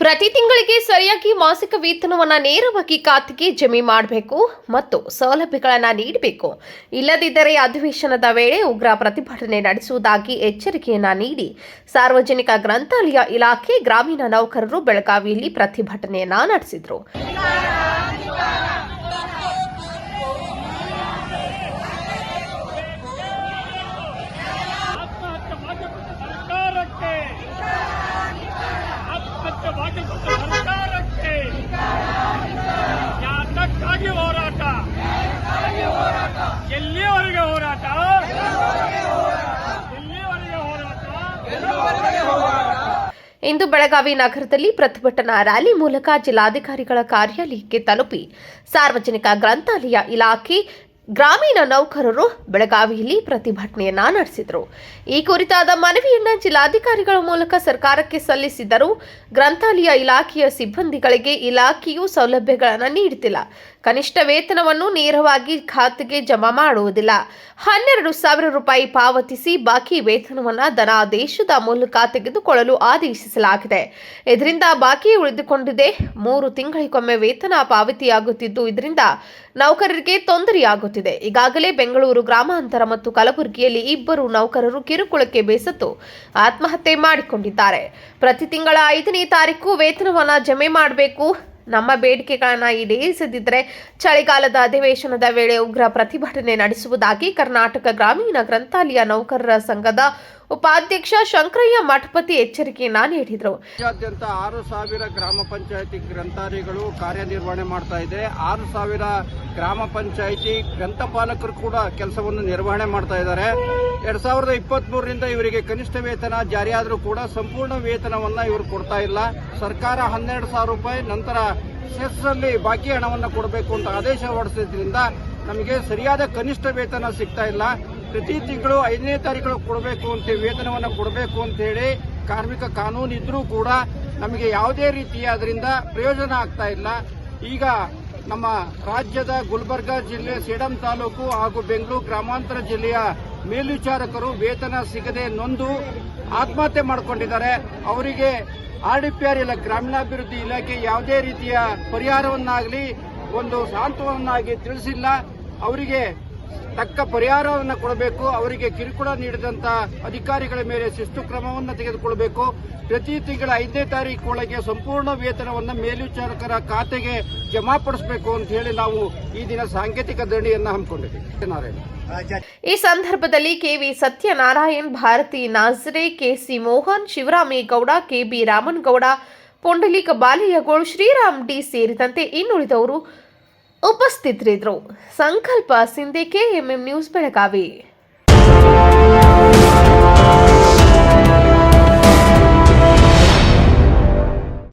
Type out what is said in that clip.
ಪ್ರತಿ ತಿಂಗಳಿಗೆ ಸರಿಯಾಗಿ ಮಾಸಿಕ ವೇತನವನ್ನು ನೇರವಾಗಿ ಖಾತೆಗೆ ಜಮೆ ಮಾಡಬೇಕು ಮತ್ತು ಸೌಲಭ್ಯಗಳನ್ನು ನೀಡಬೇಕು. ಇಲ್ಲದಿದ್ದರೆ ಅಧಿವೇಶನದ ವೇಳೆ ಉಗ್ರ ಪ್ರತಿಭಟನೆ ನಡೆಸುವುದಾಗಿ ಎಚ್ಚರಿಕೆಯನ್ನು ನೀಡಿ. ಸಾರ್ವಜನಿಕ ಗ್ರಂಥಾಲಯ ಇಲಾಖೆ ಗ್ರಾಮೀಣ ನೌಕರರು ಬೆಳಗಾವಿಯಲ್ಲಿ ಪ್ರತಿಭಟನೆಯನ್ನು ನಡೆಸಿದರು. ಎಲ್ಲಿಯವರೆಗೆ ಹೋರಾಟ? ಇಂದು ಬೆಳಗಾವಿ ನಗರದಲ್ಲಿ ಪ್ರತಿಭಟನಾ ರ್ಯಾಲಿ ಮೂಲಕ ಜಿಲ್ಲಾಧಿಕಾರಿಗಳ ಕಾರ್ಯಾಲಯಕ್ಕೆ ತಲುಪಿ ಸಾರ್ವಜನಿಕ ಗ್ರಂಥಾಲಯ ಇಲಾಖೆ ಗ್ರಾಮೀಣ ನೌಕರರು ಬೆಳಗಾವಿಯಲ್ಲಿ ಪ್ರತಿಭಟನೆಯನ್ನ ನಡೆಸಿದರು. ಈ ಕುರಿತಾದ ಮನವಿಯನ್ನ ಜಿಲ್ಲಾಧಿಕಾರಿಗಳ ಮೂಲಕ ಸರ್ಕಾರಕ್ಕೆ ಸಲ್ಲಿಸಿದರು ಗ್ರಂಥಾಲಯ ಇಲಾಖೆಯ ಸಿಬ್ಬಂದಿಗಳಿಗೆ ಇಲಾಖೆಯು ಸೌಲಭ್ಯಗಳನ್ನು ನೀಡುತ್ತಿಲ್ಲ. ಕನಿಷ್ಠ ವೇತನವನ್ನು ನೇರವಾಗಿ ಖಾತೆಗೆ ಜಮಾ ಮಾಡುವುದಿಲ್ಲ. ಹನ್ನೆರಡು ಸಾವಿರ ರೂಪಾಯಿ ಪಾವತಿಸಿ ಬಾಕಿ ವೇತನವನ್ನು ಧನಾದೇಶದ ಮೂಲಕ ತೆಗೆದುಕೊಳ್ಳಲು ಆದೇಶಿಸಲಾಗಿದೆ. ಇದರಿಂದ ಬಾಕಿ ಉಳಿದುಕೊಂಡಿದೆ. ಮೂರು ತಿಂಗಳಿಗೊಮ್ಮೆ ವೇತನ ಪಾವತಿಯಾಗುತ್ತಿದ್ದು, ಇದರಿಂದ ನೌಕರರಿಗೆ ತೊಂದರೆಯಾಗುತ್ತಿದೆ. ಈಗಾಗಲೇ ಬೆಂಗಳೂರು ಗ್ರಾಮಾಂತರ ಮತ್ತು ಕಲಬುರಗಿಯಲ್ಲಿ ಇಬ್ಬರು ನೌಕರರು ಕಿರುಕುಳಕ್ಕೆ ಬೇಸತ್ತು ಆತ್ಮಹತ್ಯೆ ಮಾಡಿಕೊಂಡಿದ್ದಾರೆ. ಪ್ರತಿ ತಿಂಗಳ ಐದನೇ ತಾರೀಕು ವೇತನವನ್ನು ಜಮೆ ಮಾಡಬೇಕು. ನಮ್ಮ ಬೇಡಿಕೆಗಳನ್ನು ಈಡೇರಿಸದಿದ್ದರೆ ಚಳಿಗಾಲದ ಅಧಿವೇಶನದ ವೇಳೆ ಉಗ್ರ ಪ್ರತಿಭಟನೆ ನಡೆಸುವುದಾಗಿ ಕರ್ನಾಟಕ ಗ್ರಾಮೀಣ ಗ್ರಂಥಾಲಯ ನೌಕರರ ಸಂಘದ ಉಪಾಧ್ಯಕ್ಷ ಶಂಕರಯ್ಯ ಮಠಪತಿ ಎಚ್ಚರಿಕೆಯನ್ನ ನೀಡಿದರು. ರಾಜ್ಯಾದ್ಯಂತ ಆರು ಸಾವಿರ ಗ್ರಾಮ ಪಂಚಾಯತಿ ಗ್ರಂಥಾಲಯಗಳು ಕಾರ್ಯನಿರ್ವಹಣೆ ಮಾಡ್ತಾ ಇದೆ. ಆರು ಸಾವಿರ ಗ್ರಾಮ ಪಂಚಾಯತಿ ಗ್ರಂಥಪಾಲಕರು ಕೂಡ ಕೆಲಸವನ್ನು ನಿರ್ವಹಣೆ ಮಾಡ್ತಾ ಇದ್ದಾರೆ. ಎರಡ್ ಸಾವಿರದ ಇಪ್ಪತ್ತ್ ಮೂರರಿಂದ ಇವರಿಗೆ ಕನಿಷ್ಠ ವೇತನ ಜಾರಿಯಾದರೂ ಕೂಡ ಸಂಪೂರ್ಣ ವೇತನವನ್ನ ಇವರು ಕೊಡ್ತಾ ಇಲ್ಲ. ಸರ್ಕಾರ ಹನ್ನೆರಡು ಸಾವಿರ ರೂಪಾಯಿ, ನಂತರ ಸೆಸ್ ಅಲ್ಲಿ ಬಾಕಿ ಹಣವನ್ನು ಕೊಡಬೇಕು ಅಂತ ಆದೇಶ ಹೊರಡಿಸಿದ್ರಿಂದ ನಮಗೆ ಸರಿಯಾದ ಕನಿಷ್ಠ ವೇತನ ಸಿಗ್ತಾ ಇಲ್ಲ. ಪ್ರತಿ ತಿಂಗಳು ಐದನೇ ತಾರೀಕು ಕೊಡಬೇಕು ಅಂತ ವೇತನವನ್ನು ಕೊಡಬೇಕು ಅಂತ ಹೇಳಿ ಕಾರ್ಮಿಕ ಕಾನೂನು ಇದ್ರೂ ಕೂಡ ನಮಗೆ ಯಾವುದೇ ರೀತಿಯ ಅದರಿಂದ ಪ್ರಯೋಜನ ಆಗ್ತಾ ಇಲ್ಲ. ಈಗ ನಮ್ಮ ರಾಜ್ಯದ ಗುಲ್ಬರ್ಗಾ ಜಿಲ್ಲೆ, ಸೇಡಂ ತಾಲೂಕು ಹಾಗೂ ಬೆಂಗಳೂರು ಗ್ರಾಮಾಂತರ ಜಿಲ್ಲೆಯ ಮೇಲ್ವಿಚಾರಕರು ವೇತನ ಸಿಗದೆ ನೊಂದು ಆತ್ಮಹತ್ಯೆ ಮಾಡಿಕೊಂಡಿದ್ದಾರೆ. ಅವರಿಗೆ ಆರ್ ಇಲ್ಲ, ಗ್ರಾಮೀಣಾಭಿವೃದ್ಧಿ ಇಲಾಖೆ ಯಾವುದೇ ರೀತಿಯ ಪರಿಹಾರವನ್ನಾಗಲಿ ಒಂದು ಸಾಂತ್ವನನ್ನಾಗಿ ತಿಳಿಸಿಲ್ಲ. ಅವರಿಗೆ ತಕ್ಕ ಪರಿಹಾರವನ್ನು ಕೊಡಬೇಕು, ಅವರಿಗೆ ಕಿರುಕುಳ ನೀಡಿದಂತ ಅಧಿಕಾರಿಗಳ ಮೇಲೆ ಶಿಸ್ತು ಕ್ರಮವನ್ನು ತೆಗೆದುಕೊಳ್ಳಬೇಕು. ಪ್ರತಿ ತಿಂಗಳ ಐದನೇ ತಾರೀಕು ಒಳಗೆ ಸಂಪೂರ್ಣ ವೇತನವನ್ನು ಮೇಲ್ವಿಚಾರಕರ ಖಾತೆಗೆ ಜಮಾಪಡಿಸಬೇಕು ಅಂತ ಹೇಳಿ ನಾವು ಈ ದಿನ ಸಾಂಕೇತಿಕ ದಣಿಯನ್ನು ಹಮ್ಮಿಕೊಂಡಿದ್ದೀವಿ. ಈ ಸಂದರ್ಭದಲ್ಲಿ KV Satyanarayan, Bharati Najre KC Mohan Shivaramegowda KB Ramangowda Pundalika Baliyagol Shriram D ಸೇರಿದಂತೆ ಇನ್ನುಳಿದವರು ಉಪಸ್ಥಿತರಿದ್ದರು. ಸಂಕಲ್ಪ ಸಿಂಧೆ ಎಂಎಂ ನ್ಯೂಸ್ ಬೆಳಗಾವಿ.